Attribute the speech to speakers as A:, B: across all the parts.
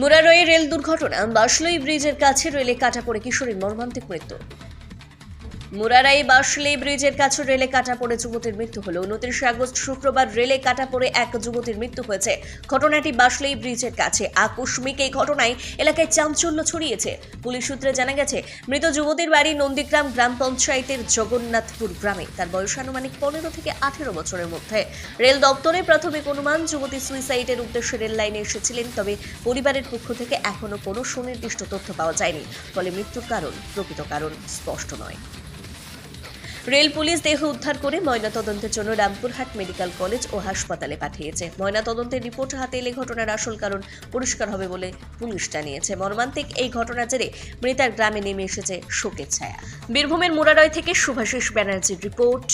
A: মুরারয়ে rail দুর্ঘটনা বাসলই ব্রিজের কাছে রেলে কাটা পড়ে কিশোরীর মর্মান্তিক মৃত্যু। মুরারাই বাসলি ব্রিজের কাছে রেলে কাটা পড়ে যুবতীর মৃত্যু হলো। উনত্রিশে আগস্ট শুক্রবার রেলে কাটা পড়ে এক যুবতীর মৃত্যু হয়েছে। ঘটনাটি বাসলি ব্রিজের কাছে। আকস্মিক এই ঘটনায় এলাকায় চাঞ্চল্য ছড়িয়েছে। পুলিশ সূত্রে জানা গেছে, মৃত যুবতীর বাড়ি নন্দীগ্রাম গ্রাম পঞ্চায়েতের জগন্নাথপুর গ্রামে। তার বয়স আনুমানিক পনেরো থেকে আঠেরো বছরের মধ্যে। রেল দপ্তরে প্রাথমিক অনুমান, যুবতী সুইসাইডের উদ্দেশ্যে রেল লাইনে এসেছিলেন, তবে পরিবারের পক্ষ থেকে এখনও কোনো সুনির্দিষ্ট তথ্য পাওয়া যায়নি। ফলে মৃত্যুর কারণ প্রকৃত কারণ স্পষ্ট নয়। রেল পুলিশ দেহ উদ্ধার করে ময়নাতদন্তের জন্য রামপুরহাট মেডিকেল কলেজ ও হাসপাতালে পাঠিয়েছে। ময়নাতদন্তের রিপোর্ট হাতে এলে ঘটনার আসল কারণ পরিষ্কার হবে বলে পুলিশ জানিয়েছে। মর্মান্তিক এই ঘটনার জেরে মৃতার গ্রামে নেমে এসেছে শোকের ছায়া। বীরভূমের মুরারয় থেকে শুভাশিস ব্যানার্জির রিপোর্ট,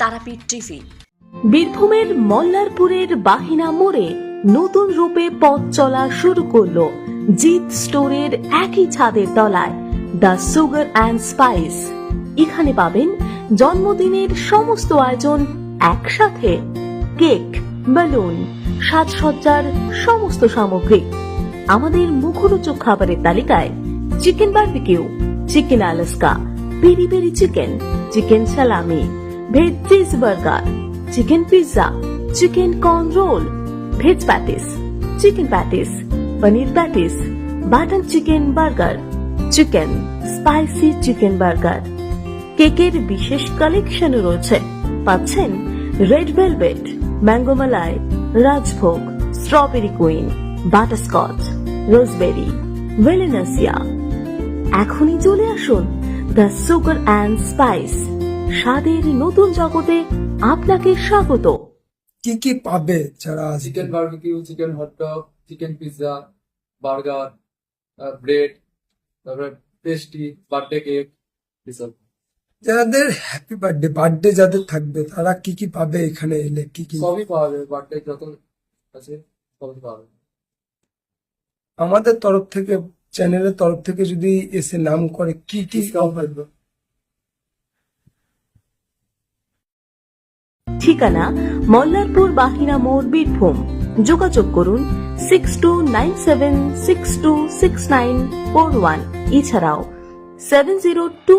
A: তারাপীঠ টিভি।
B: বীরভূমের মল্লারপুরের বাহিনা মোড়ে নতুন রূপে পথ চলা শুরু করল জিৎ স্টোরের একই ছাদের তলায়, দ্য সুগার অ্যান্ড স্পাইস। এখানে পাবেন জন্মদিনের সমস্ত আয়োজন একসাথে। কেক, বেলুন, সাজসজ্জার সমস্ত সামগ্রী। আমাদের মুখরোচক খাবারের তালিকায় chicken barbecue, chicken Alaska, peri peri chicken chicken salami, veg cheese burger, chicken pizza, chicken corn roll, veg patties, chicken patties, paneer patties, butter chicken burger, chicken spicy chicken burger. কেকের বিশেষ collection রয়েছে। পাচ্ছেন red velvet mango malai rajbhog strawberry queen butterscotch roseberry Valencia এখনই চলে আসুন the sugar and spice স্বাদের নতুন জগতে আপনাকে স্বাগত।
C: কি কি পাবে যারা
D: chicken barbecue chicken hot dog chicken pizza burger bread তারপরে পেস্ট্রি বার্থডে কেক এসব
C: যাদের হ্যাপি বার্থডে বার্থডে যাদের থাকবে তারা কি কি পাবে এখানে এলে? কি কি?
D: সবই পাওয়া যাবে বার্থডে যত আছে সবই পাওয়া যাবে।
C: আমাদের তরফ থেকে চ্যানেলের তরফ থেকে যদি এসে নাম করে কি কি
D: থাকবে।
B: ঠিকানা মল্লারপুর বাহিনা মোড় বীরভূম। যোগাযোগ করুন six two nine seven six two six nine four one এছাড়াও সেভেন জিরো টু